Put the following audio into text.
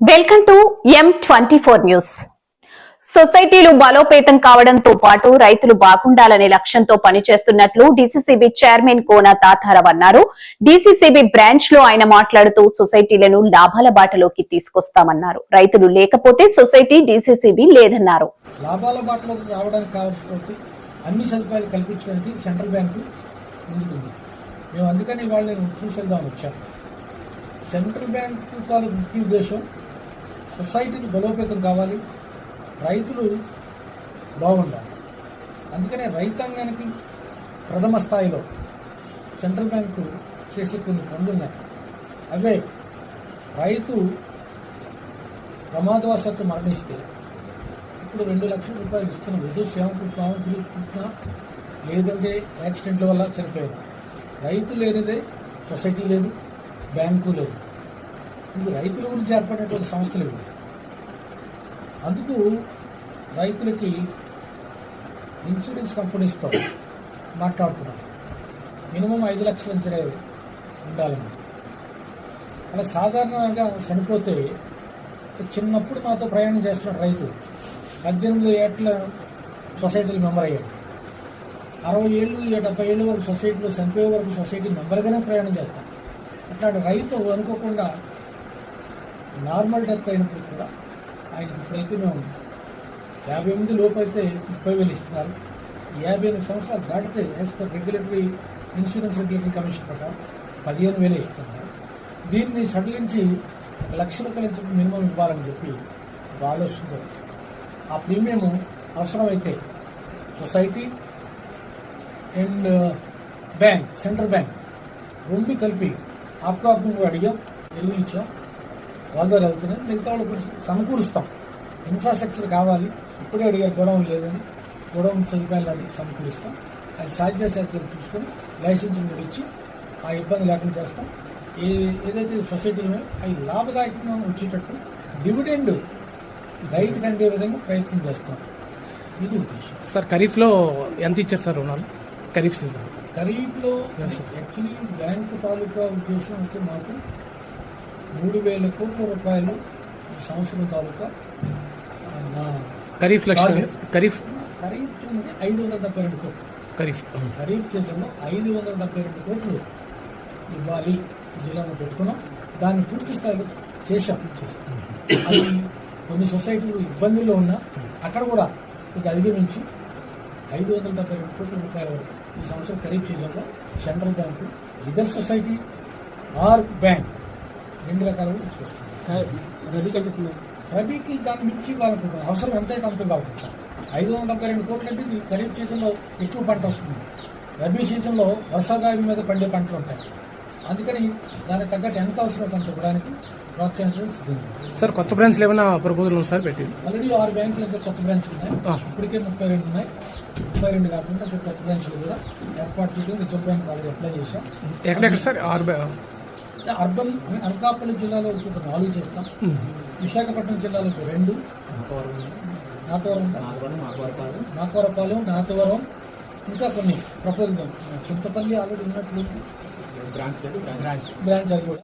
Welcome to M twenty four news. సొసైటీలు బలోపేతం కావడంతో పాటు రైతులు బాగుండాలనే లక్ష్యంతో పనిచేస్తున్నట్లు డీసీసీబీ చైర్మన్ కోన తాతారావు అన్నారు. డీసీసీబీ బ్రాంచ్లో ఆయన మాట్లాడుతూ సొసైటీలను లాభాల బాటలోకి తీసుకొస్తామన్నారు. రైతులు లేకపోతే సొసైటీ డీసీసీబీ లేదన్నారు. లాభాల బాటలోకి రావడానికి అన్ని సదుపాయాలు కల్పించడానికి సెంట్రల్ బ్యాంకు ముందుకుంది. మేము అందుకని ఇవాళ చూసేద్దాం వచ్చాను సెంట్రల్ బ్యాంకు తాలూకు ముఖ్య ఉద్దేశం సొసైటీకి బలోపేతం కావాలి. రైతులు బాగుండాలి. అందుకనే రైతాంగానికి ప్రథమ స్థాయిలో సెంట్రల్ బ్యాంకు చేసే కొన్ని పనులు ఉన్నాయి. అవే రైతు ప్రమాదవశాత్తు మరణిస్తే ఇప్పుడు రెండు లక్షల రూపాయలు ఇస్తున్నాం ఏదో శ్యామ లేదంటే యాక్సిడెంట్ల వల్ల చనిపోయినా రైతు లేనిదే సొసైటీ లేదు బ్యాంకు లేదు. ఇది రైతుల గురించి ఏర్పడినటువంటి సంస్థలు ఇవి. అందుకు రైతులకి ఇన్సూరెన్స్ కంపెనీస్తో మాట్లాడుతున్నాం. మినిమం ఐదు లక్షల నుంచి ఉండాలని అలా సాధారణంగా చనిపోతే చిన్నప్పుడు మాతో ప్రయాణం చేస్తున్నాడు రైతు. పద్దెనిమిది ఏట్ల సొసైటీలో మెంబర్ అయ్యాడు. అరవై ఏళ్ళు డెబ్బై ఏళ్ళు వరకు సొసైటీలో చనిపోయే వరకు సొసైటీ మెంబర్గానే ప్రయాణం చేస్తాం. అట్లాంటి రైతు అనుకోకుండా నార్మల్ డెత్ అయినప్పుడు కూడా ఆయనకి ఇప్పుడైతే మేము యాభై ఎనిమిది లోపు అయితే ముప్పై వేలు ఇస్తున్నారు యాభై ఎనిమిది సంవత్సరాలు దాటితే as per regulatory insurance regulatory commission ప్రకారం పదిహేను వేలే ఇస్తున్నారు దీన్ని సడలించి ఒక లక్ష రూపాయల నుంచి మినిమం ఇవ్వాలని చెప్పి ఒక ఆలోచనతో ఆ ప్రీమియం అవసరమైతే society and uh, bank central bank రెండు కలిపి ఆప్కాప్ను కూడా అడిగాం ఎరువులు ఇచ్చాం. వాళ్ళ ద్వారా వెళ్తున్నాయి. మిగతా వాళ్ళకు సమకూరుస్తాం. ఇన్ఫ్రాస్ట్రక్చర్ కావాలి. ఇప్పుడే అడిగారు గొడవ లేదని. గొడవ సదుపాయాలు సమకూరుస్తాం. అది సాధ్యాసాధ్యాలు చూసుకొని లైసెన్స్ కూడా ఇచ్చి ఆ ఇబ్బంది లేకుండా చేస్తాం. ఏ ఏదైతే సొసైటీలో అవి లాభదాయకంగా వచ్చేటట్టు డివిడెండ్ రైతుకు అందే విధంగా ప్రయత్నం చేస్తాం. ఇది ఉద్దేశం. సార్ ఖరీఫ్లో ఎంత ఇచ్చారు సార్ రుణాలు? ఖరీఫ్ సీజన్. ఖరీఫ్లో యాక్చువల్లీ బ్యాంకు తాలూకా ఉద్దేశం అయితే మాకు మూడు వేల కోట్ల రూపాయలు ఈ సంవత్సరం తాలూకా ఖరీఫ్ లక్ష్యం. ఖరీఫ్ ఖరీఫ్ ఐదు వందల డెబ్బై రెండు కోట్లు. ఖరీఫ్. ఖరీఫ్ సీజన్లో ఐదు వందల డెబ్బై రెండు కోట్లు ఇవ్వాలి. జిల్లాలో పెట్టుకున్నాం. దాన్ని పూర్తి స్థాయిలో చేశాం. అది కొన్ని సొసైటీలు ఇబ్బందుల్లో ఉన్నా అక్కడ కూడా కొద్దిగా అధిగమించి ఐదు వందల డెబ్బై రెండు కోట్ల రూపాయల వరకు ఈ సంవత్సరం ఖరీఫ్ సీజన్లో సెంట్రల్ బ్యాంకు ఇదర్ సొసైటీ ఆర్ బ్యాంక్ రెండు రకాలుగా తీసుకొస్తుంది రబీకి దాన్ని మించి వాళ్ళకు అవసరం ఎంతైతే అంత కావాలి ఐదు వందల డెబ్బై రెండు కోట్లు అంటే ఇది ఖరీఫ్ సీజన్లో ఎక్కువ పంట వస్తుంది. రబీ సీజన్లో వర్షాకాలం మీద పండే పంటలు ఉంటాయి. అందుకని దానికి తగ్గట్టు ఎంత అవసరం అంత ఇవ్వడానికి ప్రోత్సహించడం సిద్ధంగా సార్ కొత్త బ్రాంచ్లు ఏమైనా ప్రపోజల్ సార్ పెట్టింది ఆల్రెడీ ఆరు బ్యాంకులు ఇంకా కొత్త బ్రాంచ్లు ఉన్నాయి. ఇప్పటికే ముప్పై రెండు ఉన్నాయి. ముప్పై రెండు కాకుండా ఇంకా కొత్త బ్రాంచ్లు కూడా. ఏర్పాటు చేయడం రిజర్వ్ బ్యాంక్ ఆల్రెడీ అప్లై చేశాం ఎక్కడెక్కడ సార్? ఆరు అర్బన్ అనకాపల్లి జిల్లాలో ఒక నాలుగు చేస్తాం. విశాఖపట్నం జిల్లాలో ఒక రెండు. నాతవరం. నాకవరపాలెం నాతవరం ఇంకా కొన్ని ప్రపోజల్ చింతపల్లి ఆల్రెడీ ఉన్నట్లు బ్రాంచ్ అది కూడా.